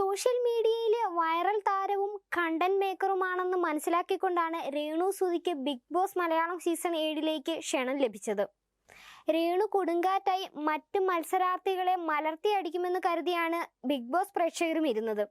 Social മീഡിയയിലെ viral താരവും content മേക്കറുമാണെന്ന് മനസ്സിലാക്കിക്കൊണ്ടാണ് രേണു സുധിക്ക് ബിഗ് ബോസ് മലയാളം സീസൺ ഏഴിലേക്ക് ക്ഷണം ലഭിച്ചത്. രേണു കൊടുങ്കാറ്റായി മറ്റ് മത്സരാർത്ഥികളെ മലർത്തിയടിക്കുമെന്ന് കരുതിയാണ് ബിഗ് ബോസ് പ്രേക്ഷകരും ഇരുന്നത്.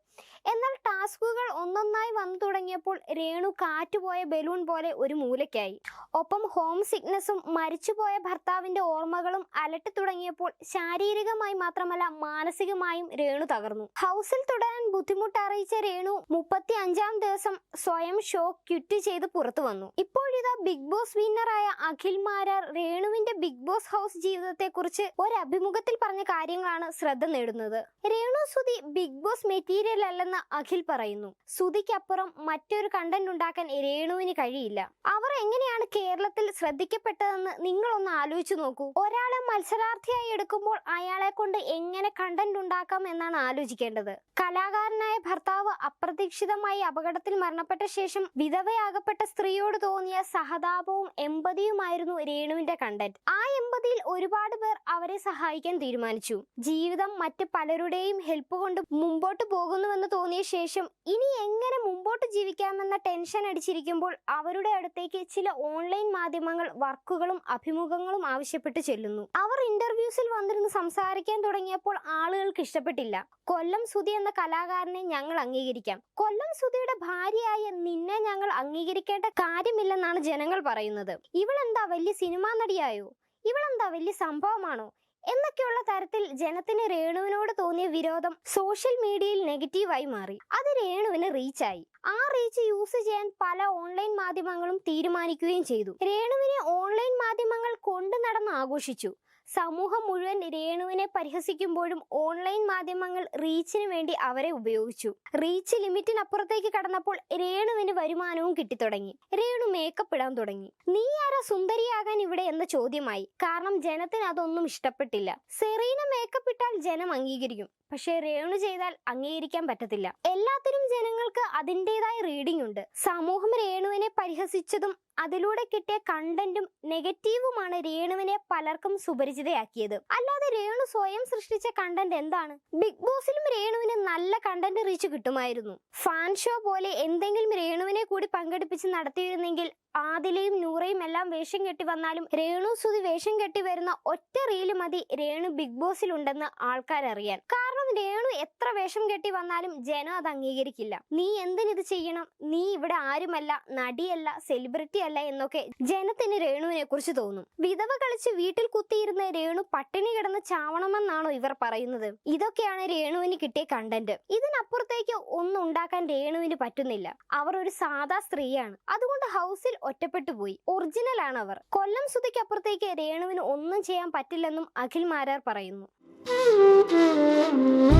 എന്നാൽ ടാസ്കുകൾ ഒന്നൊന്നായി വന്നു തുടങ്ങിയപ്പോൾ രേണു കാറ്റുപോയ ബലൂൺ പോലെ ഒരു മൂലയ്ക്കായി. ഒപ്പം ഹോം സിക്നസും മരിച്ചുപോയ ഭർത്താവിന്റെ ഓർമ്മകളും അലട്ടി തുടങ്ങിയപ്പോൾ ശാരീരികമായി മാത്രമല്ല മാനസികമായും രേണു തകർന്നു. ഹൗസിൽ തുടരാൻ ബുദ്ധിമുട്ട് അറിയിച്ച രേണു മുപ്പത്തി അഞ്ചാം ദിവസം സ്വയം ഷോ ക്വിറ്റ് ചെയ്ത് പുറത്തു വന്നു. ഇപ്പോഴിതാ ബിഗ് ബോസ് വിന്നറായ അഖിൽ മാരാർ രേണുവിന്റെ ബിഗ് ബോസ് ഹൗസ് ജീവിതത്തെക്കുറിച്ച് ഒരു അഭിമുഖത്തിൽ പറഞ്ഞ കാര്യങ്ങളാണ് ശ്രദ്ധ നേടുന്നത്. Renu Sudhi Bigg Boss material അല്ലെന്ന് അഖിൽ പറയുന്നു. സുതിക്കപ്പുറം മറ്റൊരു കണ്ടന്റ് ഉണ്ടാക്കാൻ രേണുവിന് കഴിയില്ല. അവർ എങ്ങനെയാണ് കേരളത്തിൽ ശ്രദ്ധിക്കപ്പെട്ടതെന്ന് നിങ്ങളൊന്ന് ആലോചിച്ചു നോക്കൂ. ഒരാളെ മത്സരാർത്ഥിയായി എടുക്കുമ്പോൾ അയാളെ കൊണ്ട് എങ്ങനെ കണ്ടന്റ് ഉണ്ടാക്കാം എന്നാണ് ആലോചിക്കേണ്ടത്. കലാകാരനായ ഭർത്താവ് അപ്രതീക്ഷിതമായി അപകടത്തിൽ മരണപ്പെട്ട ശേഷം വിധവയാകപ്പെട്ട സ്ത്രീയോട് തോന്നിയ സഹതാപവും എമ്പതിയുമായിരുന്നു രേണുവിന്റെ കണ്ടന്റ് ആ എമ്പതിയിൽ ഒരുപാട് പേർ അവരെ സഹായിക്കാൻ തീരുമാനിച്ചു. ജീവിതം മറ്റ് പലരുടെയും ഹെൽപ്പ് കൊണ്ട് മുമ്പോട്ട് പോകുന്നുവെന്ന് തോന്നിയ ശേഷം ഇനി എങ്ങനെ മുമ്പോട്ട് ജീവിക്കാമെന്ന ടെൻഷൻ അടിച്ചിരിക്കുമ്പോൾ അവരുടെ അടുത്തേക്ക് ചില ഓൺലൈൻ മാധ്യമങ്ങൾ വർക്കുകളും അഭിമുഖങ്ങളും ആവശ്യപ്പെട്ട് ചെല്ലുന്നു. അവർ ഇന്റർവ്യൂസിൽ വന്നിരുന്ന് സംസാരിക്കാൻ തുടങ്ങിയപ്പോൾ ആളുകൾക്ക് ഇഷ്ടപ്പെട്ടില്ല. കൊല്ലം സുധി എന്ന കലാകാരനെ ഞങ്ങൾ അംഗീകരിക്കാം. കൊല്ലം സുധിയുടെ ഭാര്യയായ നിന്നെ ഞങ്ങൾ അംഗീകരിക്കേണ്ട കാര്യമില്ലെന്നാണ് ജനങ്ങൾ പറയുന്നത്. ഇവളെന്താ വലിയ സിനിമാ നടിയായോ? ഇവളെന്താ വലിയ സംഭവമാണോ? എന്നൊക്കെയുള്ള തരത്തിൽ ജനത്തിന് രേണുവിനോട് തോന്നിയ വിരോധം സോഷ്യൽ മീഡിയയിൽ നെഗറ്റീവായി മാറി. അത് രേണുവിന് റീച്ചായി. ആ റീച്ച് യൂസ് ചെയ്യാൻ പല ഓൺലൈൻ മാധ്യമങ്ങളും തീരുമാനിക്കുകയും ചെയ്തു. രേണുവിനെ ഓൺലൈൻ മാധ്യമങ്ങൾ കൊണ്ടു നടന്ന് ആഘോഷിച്ചു. സമൂഹം മുഴുവൻ രേണുവിനെ പരിഹസിക്കുമ്പോഴും ഓൺലൈൻ മാധ്യമങ്ങൾ റീച്ചിന് വേണ്ടി അവരെ ഉപയോഗിച്ചു. റീച്ച് ലിമിറ്റിനപ്പുറത്തേക്ക് കടന്നപ്പോൾ രേണുവിന് വരുമാനവും കിട്ടിത്തുടങ്ങി. രേണു മേക്കപ്പ് ഇടാൻ തുടങ്ങി. നീ ആരാ സുന്ദരിയാകാൻ ഇവിടെ? എന്ന ചോദ്യമായി. കാരണം ജനത്തിന് അതൊന്നും ഇഷ്ടപ്പെട്ടില്ല. സെറീന മേക്കപ്പ് ഇട്ടാൽ ജനം അംഗീകരിക്കും. പക്ഷേ രേണു ചെയ്താൽ അംഗീകരിക്കാൻ പറ്റത്തില്ല. എല്ലാത്തിനും ജനങ്ങൾക്ക് അതിന്റെതായ റീഡിംഗ് ഉണ്ട്. സമൂഹം രേണുവിനെ പരിഹസിച്ചതും അതിലൂടെ കിട്ടിയ കണ്ടന്റും നെഗറ്റീവുമാണ് രേണുവിനെ പലർക്കും സുപരിചിതയാക്കിയത് അല്ലാതെ രേണു സ്വയം സൃഷ്ടിച്ച കണ്ടന്റ് എന്താണ്? ബിഗ് ബോസിലും രേണുവിന് നല്ല കണ്ടന്റ് റീച്ച് കിട്ടുമായിരുന്നു. ഫാൻ ഷോ പോലെ എന്തെങ്കിലും രേണുവിനെ കൂടി പങ്കെടുപ്പിച്ച് നടത്തിയിരുന്നെങ്കിൽ ആദിലയും നൂറയും എല്ലാം വേഷം കെട്ടി വന്നാലും രേണു സുതി വേഷം കെട്ടി വരുന്ന ഒറ്റ റീൽ മതി രേണു ബിഗ് ബോസിൽ ഉണ്ടെന്ന് ആൾക്കാരറിയാൻ. കാരണം രേണു എത്ര വേഷം കെട്ടി വന്നാലും ജനം അത് അംഗീകരിക്കില്ല. നീ എന്തിനിത് ചെയ്യണം? നീ ഇവിടെ ആരുമല്ല നടിയല്ല സെലിബ്രിറ്റി അല്ല എന്നൊക്കെ ജനത്തിന് രേണുവിനെ കുറിച്ച് തോന്നും. വിധവ കളിച്ച് വീട്ടിൽ കുത്തിയിരുന്ന രേണു പട്ടിണി കിടന്ന് ചാവണമെന്നാണോ ഇവർ പറയുന്നത്? ഇതൊക്കെയാണ് രേണുവിന് കിട്ടിയ കണ്ടന്റ് ഇതിനപ്പുറത്തേക്ക് ഒന്നും ഉണ്ടാക്കാൻ രേണുവിന് പറ്റുന്നില്ല. അവർ ഒരു സാധാ സ്ത്രീയാണ്. അതുകൊണ്ട് ഹൗസിൽ ഒറ്റപ്പെട്ടു പോയി. ഒറിജിനൽ ആണ് അവർ. കൊല്ലം സുതിക്കപ്പുറത്തേക്ക് രേണുവിന് ഒന്നും ചെയ്യാൻ പറ്റില്ലെന്നും അഖിൽ മാരാർ പറയുന്നു. Música